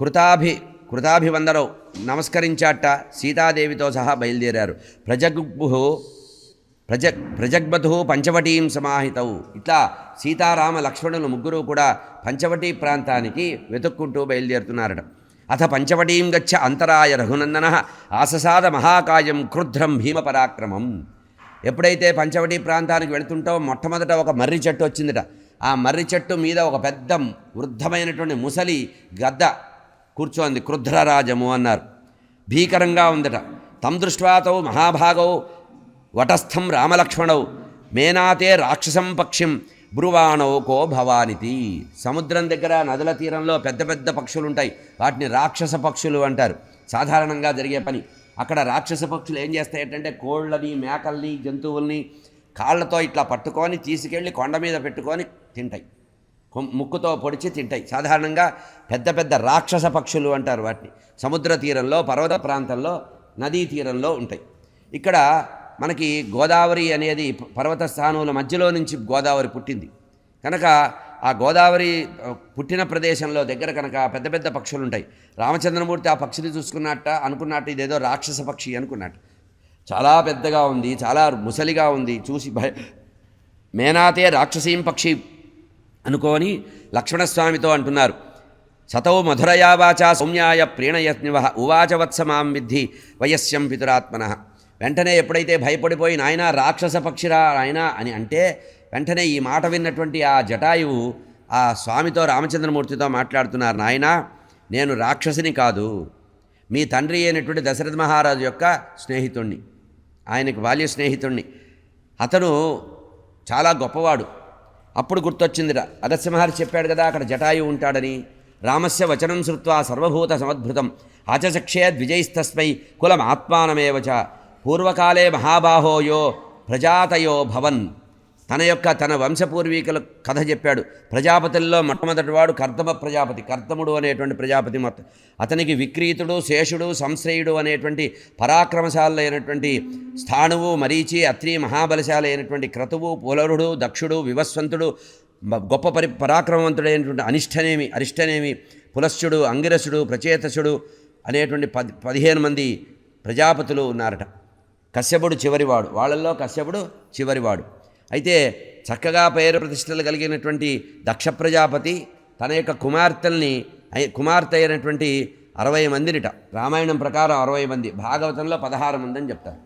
కృతాభి కృతాభివందనవు నమస్కరించాట. సీతాదేవితో సహా బయలుదేరారు. ప్రజగ్భు ప్రజ ప్రజగ్బతు పంచవటీం సమాహితవు ఇట్లా సీతారామ లక్ష్మణులు ముగ్గురు కూడా పంచవటీ ప్రాంతానికి వెతుక్కుంటూ బయలుదేరుతున్నారట. అథ పంచవటీం గచ్చ అంతరాయ రఘునందన ఆససాద మహాకాయం క్రుద్రం భీమపరాక్రమం. ఎప్పుడైతే పంచవటి ప్రాంతానికి వెళుతుంటావో మొట్టమొదట ఒక మర్రి చెట్టు వచ్చిందట. ఆ మర్రి చెట్టు మీద ఒక పెద్ద వృద్ధమైనటువంటి ముసలి గద్ద కూర్చోంది క్రుద్రరాజము అన్నారు. భీకరంగా ఉందట. తం దృష్ట్వాతౌ మహాభాగౌ వటస్థం రామలక్ష్మణౌ మేనాతే రాక్షసం పక్షిం బ్రువాణౌకో భవానితి. సముద్రం దగ్గర నదుల తీరంలో పెద్ద పెద్ద పక్షులు ఉంటాయి వాటిని రాక్షస పక్షులు అంటారు. సాధారణంగా జరిగే పని. అక్కడ రాక్షస పక్షులు ఏం చేస్తాయంటే కోళ్ళని మేకల్ని జంతువుల్ని కాళ్ళతో ఇట్లా పట్టుకొని తీసుకెళ్ళి కొండ మీద పెట్టుకొని తింటాయి. ముక్కుతో పొడిచి తింటాయి. సాధారణంగా పెద్ద పెద్ద రాక్షస పక్షులు అంటారు వాటిని. సముద్ర తీరంలో పర్వత ప్రాంతంలో నదీ తీరంలో ఉంటాయి. ఇక్కడ మనకి గోదావరి అనేది పర్వత స్థానముల మధ్యలో నుంచి గోదావరి పుట్టింది. కనుక ఆ గోదావరి పుట్టిన ప్రదేశంలో దగ్గర కనుక పెద్ద పెద్ద పక్షులు ఉంటాయి. రామచంద్రమూర్తి ఆ పక్షిని చూసుకున్నట్ట అనుకున్నట్టు ఇదేదో రాక్షస పక్షి అనుకున్నట్టు. చాలా పెద్దగా ఉంది చాలా ముసలిగా ఉంది. చూసి భయ మేనాతే రాక్షసీం పక్షి అనుకోని లక్ష్మణస్వామితో అంటున్నారు. సతౌ మధురయావాచ సౌమ్యాయ ప్రీణయత్నివ ఉవాచవత్స మాం విద్ధి వయస్యం పితురాత్మన. వెంటనే ఎప్పుడైతే భయపడిపోయి నాయన రాక్షస పక్షిరా నాయన అని అంటే వెంటనే ఈ మాట విన్నటువంటి ఆ జటాయువు ఆ స్వామితో రామచంద్రమూర్తితో మాట్లాడుతున్నారు. నాయన నేను రాక్షసిని కాదు. మీ తండ్రి అయినటువంటి దశరథ మహారాజు యొక్క స్నేహితుణ్ణి. ఆయనకు బాల్య స్నేహితుణ్ణి. అతను చాలా గొప్పవాడు. అప్పుడు గుర్తొచ్చిందిరా అగస్త్య చెప్పాడు కదా అక్కడ జటాయు ఉంటాడని. రామస్య వచనం శృత్వా సర్వభూత సమద్భుతం. ఆచచక్షే ద్విజైస్తస్మై కులం ఆత్మానమేవ పూర్వకాలే మహాబాహోయో ప్రజాతయో భవన్. తన యొక్క తన వంశపూర్వీకుల కథ చెప్పాడు. ప్రజాపతుల్లో మొట్టమొదటివాడు కర్తమ ప్రజాపతి కర్తముడు అనేటువంటి ప్రజాపతి మొత్తం. అతనికి విక్రీతుడు శేషుడు సంశ్రయుడు అనేటువంటి పరాక్రమశాలైనటువంటి స్థాణువు మరీచి అత్రి మహాబలశాలి అయినటువంటి క్రతువు పులరుడు దక్షుడు వివస్వంతుడు గొప్ప పరి పరాక్రమవంతుడైనటువంటి అనిష్టనేమి అరిష్టనేమి పులశ్చుడు అంగిరసుడు ప్రచేతసుడు అనేటువంటి పది పదిహేను మంది ప్రజాపతులు ఉన్నారట. కశ్యపుడు చివరివాడు. వాళ్ళల్లో కశ్యపుడు చివరివాడు. అయితే చక్కగా పేరు ప్రతిష్టలు కలిగినటువంటి దక్ష ప్రజాపతి తన యొక్క కుమార్తెల్ని కుమార్తె అయినటువంటి అరవై మందినిట. రామాయణం ప్రకారం అరవై మంది. భాగవతంలో పదహారు మంది అని చెప్తారు.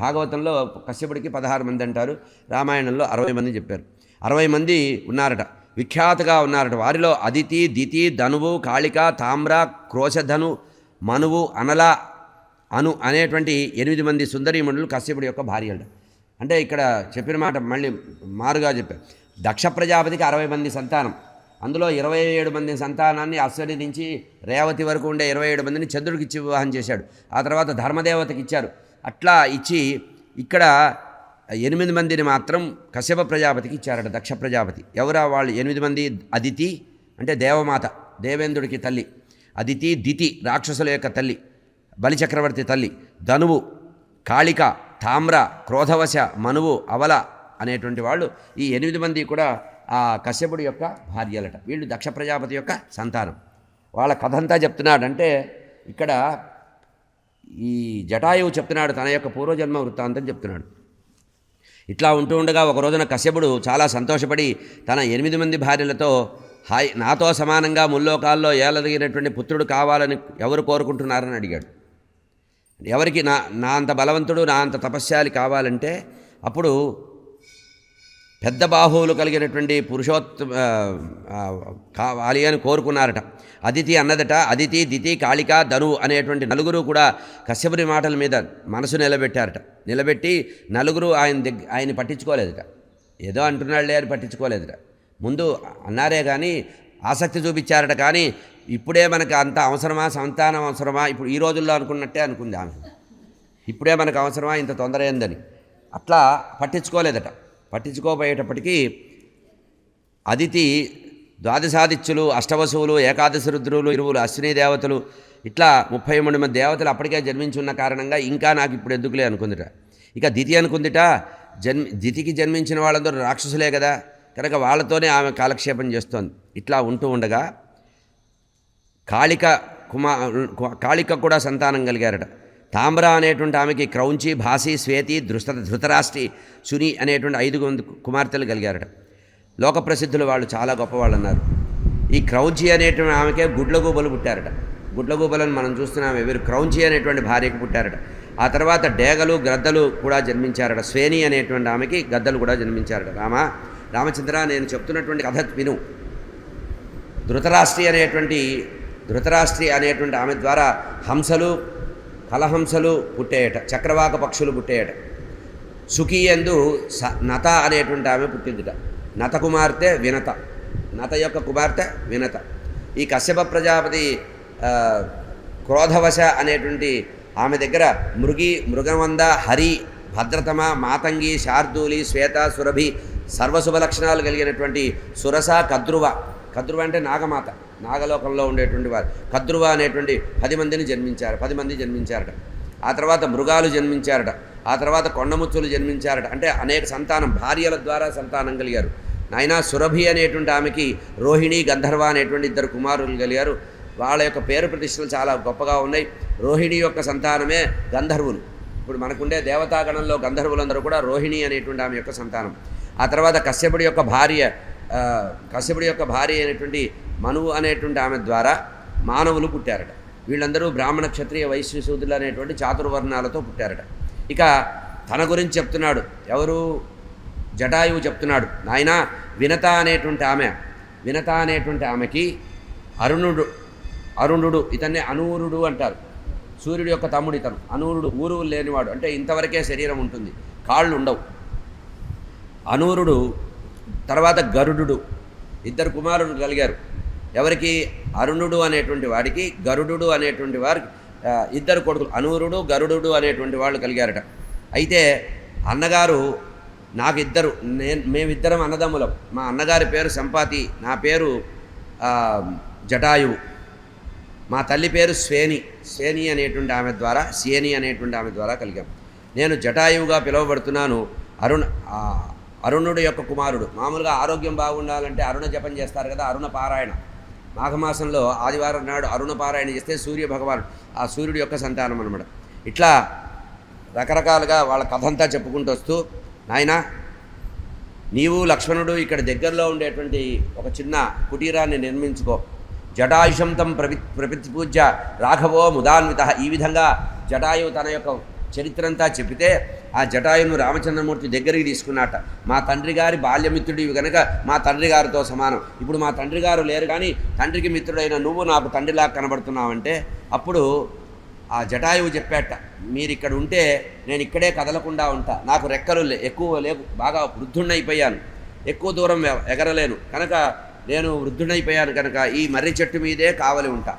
భాగవతంలో కశ్యపుడికి పదహారు మంది అంటారు. రామాయణంలో అరవై మంది చెప్పారు. అరవై మంది ఉన్నారట. విఖ్యాతగా ఉన్నారట. వారిలో అదితి దితి ధనువు కాళిక తామ్ర క్రోశధను మనువు అనల అను అనేటువంటి ఎనిమిది మంది సుందరీమణులు కశ్యపుడి యొక్క భార్యలు అంటే ఇక్కడ చెప్పిన మాట మళ్ళీ మారుగా చెప్పారు దక్ష ప్రజాపతికి అరవై మంది సంతానం. అందులో ఇరవై ఏడు మంది సంతానాన్ని అశ్వని నుంచి రేవతి వరకు ఉండే ఇరవై ఏడు మందిని చంద్రుడికి ఇచ్చి వివాహం చేశాడు. ఆ తర్వాత ధర్మదేవతకి ఇచ్చారు. అట్లా ఇచ్చి ఇక్కడ ఎనిమిది మందిని మాత్రం కశ్యప ప్రజాపతికి ఇచ్చారట దక్ష ప్రజాపతి. ఎవరా వాళ్ళు? ఎనిమిది మంది అదితి అంటే దేవమాత దేవేంద్రుడికి తల్లి. అదితి దితి రాక్షసుల యొక్క తల్లి బలిచక్రవర్తి తల్లి ధనువు కాళిక తామ్ర క్రోధవశ మనువు అవల అనేటువంటి వాళ్ళు ఈ ఎనిమిది మంది కూడా ఆ కశ్యపుడి యొక్క భార్యలట. వీళ్ళు దక్ష ప్రజాపతి యొక్క సంతానం. వాళ్ళ కథంతా చెప్తున్నాడంటే చెప్తున్నాడు అంటే ఇక్కడ ఈ జటాయువు చెప్తున్నాడు తన యొక్క పూర్వజన్మ వృత్తాంతం చెప్తున్నాడు. ఇట్లా ఉంటూ ఉండగా ఒక రోజున కశ్యపుడు చాలా సంతోషపడి తన ఎనిమిది మంది భార్యలతో హాయ్ నాతో సమానంగా ముల్లోకాల్లో ఏలదగినటువంటి పుత్రుడు కావాలని ఎవరు కోరుకుంటున్నారని అడిగాడు. ఎవరికి నా నా అంత బలవంతుడు నా అంత తపస్యాలి కావాలంటే అప్పుడు పెద్ద బాహువులు కలిగినటువంటి పురుషోత్తమ కావాలి అని కోరుకున్నారట. అదితి అన్నదట అదితి దితి కాళిక ధను అనేటువంటి నలుగురు కూడా కశ్యపుని మాటల మీద మనసు నిలబెట్టారట. నిలబెట్టి నలుగురు ఆయన దగ్గర ఆయన పట్టించుకోలేదట. ఏదో అంటున్నాళ్ళే అని పట్టించుకోలేదట. ముందు అన్నారే కానీ ఆసక్తి చూపించారట కానీ ఇప్పుడే మనకు అంత అవసరమా సంతానం అవసరమా? ఇప్పుడు ఈ రోజుల్లో అనుకున్నట్టే అనుకుంది ఆమె. ఇప్పుడే మనకు అవసరమా ఇంత తొందర ఏందని. అట్లా పట్టించుకోలేదట. పట్టించుకోబోయేటప్పటికీ అదితి ద్వాదశాదిత్యులు అష్టవసువులు ఏకాదశి రుద్రులు ఇరువులు అశ్విని దేవతలు ఇట్లా ముప్పై మూడు మంది దేవతలు అప్పటికే జన్మించున్న కారణంగా ఇంకా నాకు ఇప్పుడు ఎందుకులే అనుకుందిట. ఇక దితి అనుకుందిట జన్మి దితికి జన్మించిన వాళ్ళందరూ రాక్షసులే కదా. కనుక వాళ్ళతోనే ఆమె కాలక్షేపం చేస్తోంది. ఇట్లా ఉంటూ ఉండగా కాళిక కుమా కాళిక కూడా సంతానం కలిగారట. తామ్ర అనేటువంటి ఆమెకి క్రౌంచి భాసి శ్వేతి ధృత ధృతరాష్ట్రి సుని అనేటువంటి ఐదు కుమార్తెలు కలిగారట. లోక ప్రసిద్ధులు వాళ్ళు చాలా గొప్పవాళ్ళు అన్నారు ఈ క్రౌంచి అనేటువంటి ఆమెకే గుడ్లగూబలు పుట్టారట. గుడ్లగూబలను మనం చూస్తున్నాం వీరు క్రౌంచి అనేటువంటి భార్యకు పుట్టారట. ఆ తర్వాత డేగలు గ్రద్దలు కూడా జన్మించారట. శ్వేని అనేటువంటి ఆమెకి గద్దలు కూడా జన్మించారట. రామ రామచంద్ర నేను చెప్తున్నటువంటి కథ విను. ధృతరాష్ట్రి అనేటువంటి ధృతరాష్ట్రి అనేటువంటి ఆమె ద్వారా హంసలు కలహంసలు పుట్టేయట చక్రవాక పక్షులు పుట్టేయట. సుఖీయందు స నత అనేటువంటి ఆమె పుట్టిందిట. నత కుమార్తె వినత. నత యొక్క కుమార్తె వినత. ఈ కశ్యప ప్రజాపతి క్రోధవశ అనేటువంటి ఆమె దగ్గర మృగి మృగమంద హరి భద్రతమ మాతంగి శార్దూలి శ్వేత సురభి సర్వశుభ లక్షణాలు కలిగినటువంటి సురస కద్రువ కద్రువ అంటే నాగమాత. నాగలోకంలో ఉండేటువంటి వారు. కద్రువ అనేటువంటి పది మందిని జన్మించారు. పది మంది జన్మించారట. ఆ తర్వాత మృగాలు జన్మించారట. ఆ తర్వాత కొండముచ్చులు జన్మించారట. అంటే అనేక సంతానం భార్యల ద్వారా సంతానం కలిగారు. నాయన సురభి అనేటువంటి ఆమెకి రోహిణి గంధర్వ అనేటువంటి ఇద్దరు కుమారులు కలిగారు. వాళ్ళ యొక్క పేరు ప్రతిష్టలు చాలా గొప్పగా ఉన్నాయి. రోహిణి యొక్క సంతానమే గంధర్వులు. ఇప్పుడు మనకుండే దేవతాగణంలో గంధర్వులందరూ కూడా రోహిణి అనేటువంటి ఆమె యొక్క సంతానం. ఆ తర్వాత కశ్యపుడి యొక్క భార్య కశ్యపుడి యొక్క భార్య అయినటువంటి మనువు అనేటువంటి ఆమె ద్వారా మానవులు పుట్టారట. వీళ్ళందరూ బ్రాహ్మణ క్షత్రియ వైశ్య శూద్రులు అనేటువంటి చాతుర్వర్ణాలతో పుట్టారట. ఇక తన గురించి చెప్తున్నాడు. ఎవరు? జటాయువు చెప్తున్నాడు. నాయన వినత అనేటువంటి ఆమె వినత అనేటువంటి ఆమెకి అరుణుడు అరుణుడు ఇతన్నే అనూరుడు అంటారు. సూర్యుడు యొక్క తమ్ముడు ఇతను. అనూరుడు ఊరు లేనివాడు. అంటే ఇంతవరకే శరీరం ఉంటుంది. కాళ్ళు ఉండవు. అనూరుడు తర్వాత గరుడు ఇద్దరు కుమారులు కలిగారు. ఎవరికి? అరుణుడు అనేటువంటి వాడికి గరుడు అనేటువంటి వారికి ఇద్దరు కొడుకులు అనూరుడు గరుడు అనేటువంటి వాళ్ళు కలిగారట. అయితే అన్నగారు నాకు ఇద్దరు నేను మేమిద్దరం అన్నదమ్ములం. మా అన్నగారి పేరు సంపాతి నా పేరు జటాయువు. మా తల్లి పేరు శ్వేని. శ్వేని అనేటువంటి ఆమె ద్వారా శ్వేని అనేటువంటి ఆమె ద్వారా కలిగాం. నేను జటాయువుగా పిలువబడుతున్నాను. అరుణ్ అరుణుడు యొక్క కుమారుడు. మామూలుగా ఆరోగ్యం బాగుండాలంటే అరుణ జపం చేస్తారు కదా అరుణ పారాయణ. మాఘమాసంలో ఆదివారం నాడు అరుణ పారాయణ చేస్తే సూర్య భగవానుడు ఆ సూర్యుడు యొక్క సంతానం అనమాట ఇట్లా రకరకాలుగా వాళ్ళ కథంతా చెప్పుకుంటూ వస్తూ నాయన నీవు లక్ష్మణుడు ఇక్కడ దగ్గరలో ఉండేటువంటి ఒక చిన్న కుటీరాన్ని నిర్మించుకో. జటాయుషం తం ప్రవి పూజ్య రాఘవో ముదాన్విత. ఈ విధంగా జటాయువు తన యొక్క చరిత్రంతా చెబితే ఆ జటాయువును రామచంద్రమూర్తి దగ్గరికి తీసుకున్నట్ట మా తండ్రి గారి బాల్యమిత్రుడివి కనుక మా తండ్రి గారితో సమానం. ఇప్పుడు మా తండ్రి గారు లేరు కానీ తండ్రికి మిత్రుడైన నువ్వు నాకు తండ్రిలా కనబడుతున్నావంటే అప్పుడు ఆ జటాయువు చెప్పాట మీరు ఇక్కడ ఉంటే నేను ఇక్కడే కదలకుండా ఉంటా. నాకు రెక్కలు లే- ఎక్కువ లేవు బాగా వృద్ధుణ్ణైపోయాను. ఎక్కువ దూరం ఎగరలేను. కనుక నేను వృద్ధుడైపోయాను కనుక ఈ మర్రి చెట్టు మీదే కావలి ఉంటా.